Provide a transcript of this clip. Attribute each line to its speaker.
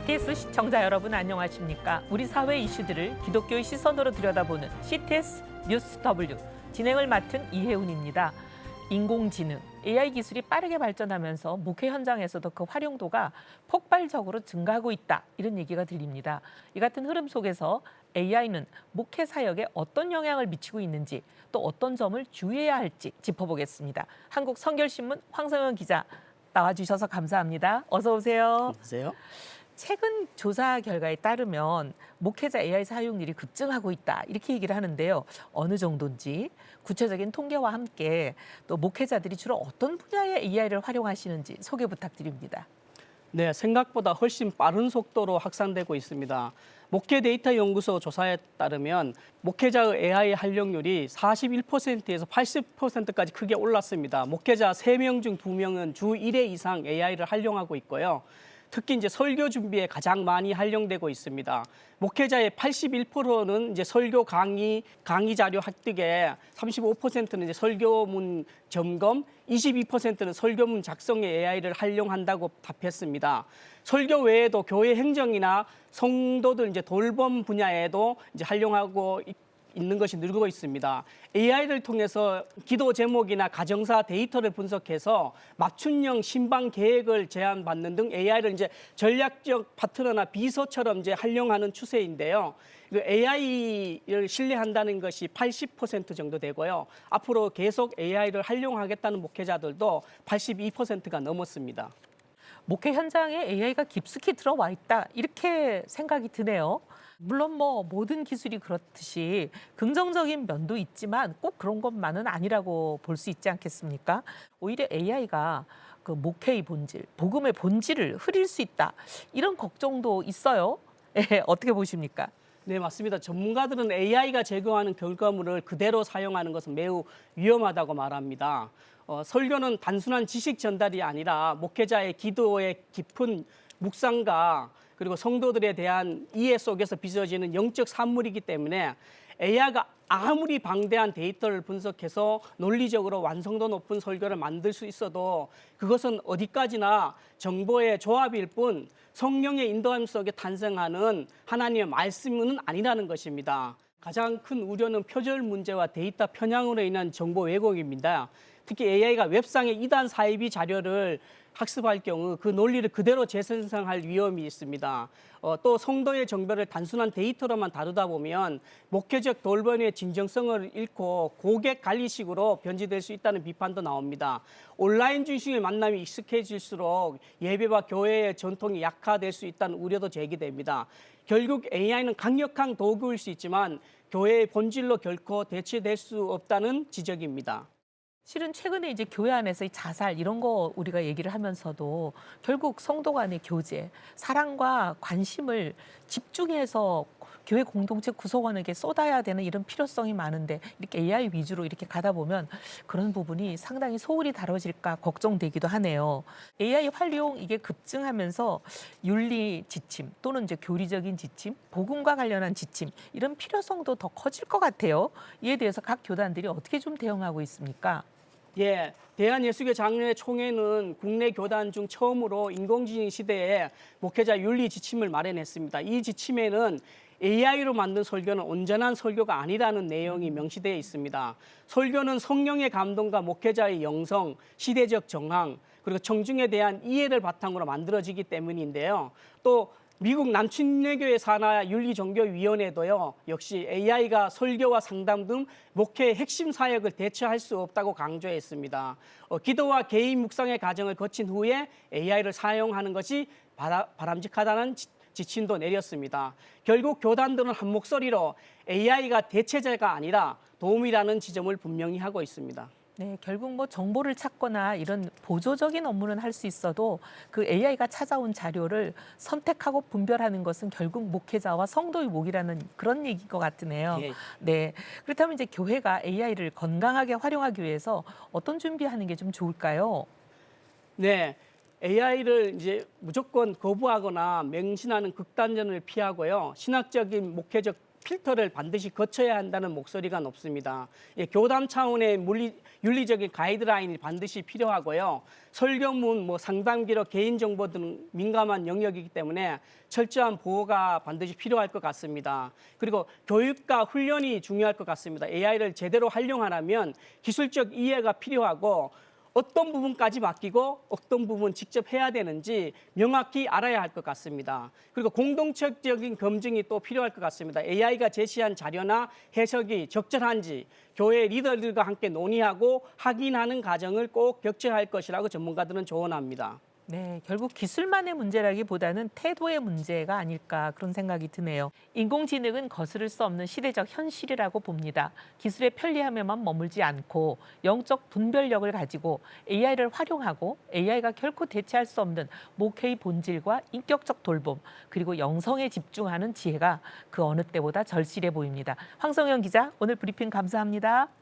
Speaker 1: CTS 시청자 여러분 안녕하십니까? 우리 사회 이슈들을 기독교의 시선으로 들여다보는 CTS 뉴스 W 진행을 맡은 이혜운입니다. 인공지능, AI 기술이 빠르게 발전하면서 목회 현장에서도 그 활용도가 폭발적으로 증가하고 있다. 이런 얘기가 들립니다. 이 같은 흐름 속에서 AI는 목회 사역에 어떤 영향을 미치고 있는지 또 어떤 점을 주의해야 할지 짚어보겠습니다. 한국 성결신문 황성현 기자 나와주셔서 감사합니다. 어서 오세요.
Speaker 2: 보세요.
Speaker 1: 최근 조사 결과에 따르면 목회자 AI 사용률이 급증하고 있다 이렇게 얘기를 하는데요. 어느 정도인지 구체적인 통계와 함께 또 목회자들이 주로 어떤 분야의 AI를 활용하시는지 소개 부탁드립니다.
Speaker 2: 네, 생각보다 훨씬 빠른 속도로 확산되고 있습니다. 목회 데이터 연구소 조사에 따르면 목회자의 AI 활용률이 41%에서 80%까지 크게 올랐습니다. 목회자 3명 중 2명은 주 1회 이상 AI를 활용하고 있고요. 특히 이제 설교 준비에 가장 많이 활용되고 있습니다. 목회자의 81%는 이제 설교 강의, 강의 자료 획득에 35%는 이제 설교문 점검, 22%는 설교문 작성에 AI를 활용한다고 답했습니다. 설교 외에도 교회 행정이나 성도들 이제 돌봄 분야에도 이제 활용하고 있- 있는 것이 늘고 있습니다. AI를 통해서 기도 제목이나 가정사 데이터를 분석해서 맞춤형 신방 계획을 제안받는 등 AI를 이제 전략적 파트너나 비서처럼 이제 활용하는 추세인데요. AI를 신뢰한다는 것이 80% 정도 되고요. 앞으로 계속 AI를 활용하겠다는 목회자들도 82%가 넘었습니다.
Speaker 1: 목회 현장에 AI가 깊숙이 들어와 있다 이렇게 생각이 드네요. 물론 뭐 모든 기술이 그렇듯이 긍정적인 면도 있지만 꼭 그런 것만은 아니라고 볼 수 있지 않겠습니까? 오히려 AI가 그 목회의 본질, 복음의 본질을 흐릴 수 있다 이런 걱정도 있어요. 예, 어떻게 보십니까?
Speaker 2: 네, 맞습니다. 전문가들은 AI가 제공하는 결과물을 그대로 사용하는 것은 매우 위험하다고 말합니다. 어, 설교는 단순한 지식 전달이 아니라 목회자의 기도의 깊은 묵상과 그리고 성도들에 대한 이해 속에서 빚어지는 영적 산물이기 때문에 AI가 아무리 방대한 데이터를 분석해서 논리적으로 완성도 높은 설교를 만들 수 있어도 그것은 어디까지나 정보의 조합일 뿐 성령의 인도함 속에 탄생하는 하나님의 말씀은 아니라는 것입니다. 가장 큰 우려는 표절 문제와 데이터 편향으로 인한 정보 왜곡입니다. 특히 AI가 웹상의 이단 사이비 자료를 학습할 경우 그 논리를 그대로 재생성할 위험이 있습니다. 어, 또 성도의 정보를 단순한 데이터로만 다루다 보면 목회적 돌변의 진정성을 잃고 고객 관리식으로 변질될 수 있다는 비판도 나옵니다. 온라인 중심의 만남이 익숙해질수록 예배와 교회의 전통이 약화될 수 있다는 우려도 제기됩니다. 결국 AI는 강력한 도구일 수 있지만 교회의 본질로 결코 대체될 수 없다는 지적입니다.
Speaker 1: 실은 최근에 이제 교회 안에서 이 자살 이런 거 우리가 얘기를 하면서도 결국 성도 간의 교제, 사랑과 관심을 집중해서 교회 공동체 구성원에게 쏟아야 되는 이런 필요성이 많은데 이렇게 AI 위주로 이렇게 가다 보면 그런 부분이 상당히 소홀히 다뤄질까 걱정되기도 하네요. AI 활용 이게 급증하면서 윤리 지침 또는 이제 교리적인 지침, 복음과 관련한 지침 이런 필요성도 더 커질 것 같아요. 이에 대해서 각 교단들이 어떻게 좀 대응하고 있습니까?
Speaker 2: 예, 대한예수교 장로회 총회는 국내 교단 중 처음으로 인공지능 시대에 목회자 윤리 지침을 마련했습니다. 이 지침에는 AI로 만든 설교는 온전한 설교가 아니라는 내용이 명시되어 있습니다. 설교는 성령의 감동과 목회자의 영성, 시대적 정황, 그리고 청중에 대한 이해를 바탕으로 만들어지기 때문인데요. 또 미국 남친내교회 산하 윤리종교위원회도요 역시 AI가 설교와 상담 등 목회의 핵심 사역을 대체할 수 없다고 강조했습니다. 어, 기도와 개인 묵상의 과정을 거친 후에 AI를 사용하는 것이 바람직하다는 지, 지침도 내렸습니다. 결국 교단들은 한 목소리로 AI가 대체제가 아니라 도움이라는 지점을 분명히 하고 있습니다.
Speaker 1: 네, 결국 뭐 정보를 찾거나 이런 보조적인 업무는 할 수 있어도 그 AI가 찾아온 자료를 선택하고 분별하는 것은 결국 목회자와 성도의 목이라는 그런 얘기인 것 같으네요.
Speaker 2: 예.
Speaker 1: 네. 그렇다면 이제 교회가 AI를 건강하게 활용하기 위해서 어떤 준비하는 게 좀 좋을까요?
Speaker 2: 네. AI를 이제 무조건 거부하거나 맹신하는 극단전을 피하고요. 신학적인 목회적 필터를 반드시 거쳐야 한다는 목소리가 높습니다. 예, 교담 차원의 물리, 윤리적인 가이드라인이 반드시 필요하고요. 설교문, 뭐 상담 기록, 개인 정보 등 민감한 영역이기 때문에 철저한 보호가 반드시 필요할 것 같습니다. 그리고 교육과 훈련이 중요할 것 같습니다. AI를 제대로 활용하려면 기술적 이해가 필요하고 어떤 부분까지 맡기고 어떤 부분 직접 해야 되는지 명확히 알아야 할 것 같습니다. 그리고 공동체적인 검증이 또 필요할 것 같습니다. AI가 제시한 자료나 해석이 적절한지 교회 리더들과 함께 논의하고 확인하는 과정을 꼭 격려할 것이라고 전문가들은 조언합니다.
Speaker 1: 네, 결국 기술만의 문제라기보다는 태도의 문제가 아닐까 그런 생각이 드네요. 인공지능은 거스를 수 없는 시대적 현실이라고 봅니다. 기술의 편리함에만 머물지 않고 영적 분별력을 가지고 AI를 활용하고 AI가 결코 대체할 수 없는 목회의 본질과 인격적 돌봄 그리고 영성에 집중하는 지혜가 그 어느 때보다 절실해 보입니다. 황성현 기자, 오늘 브리핑 감사합니다.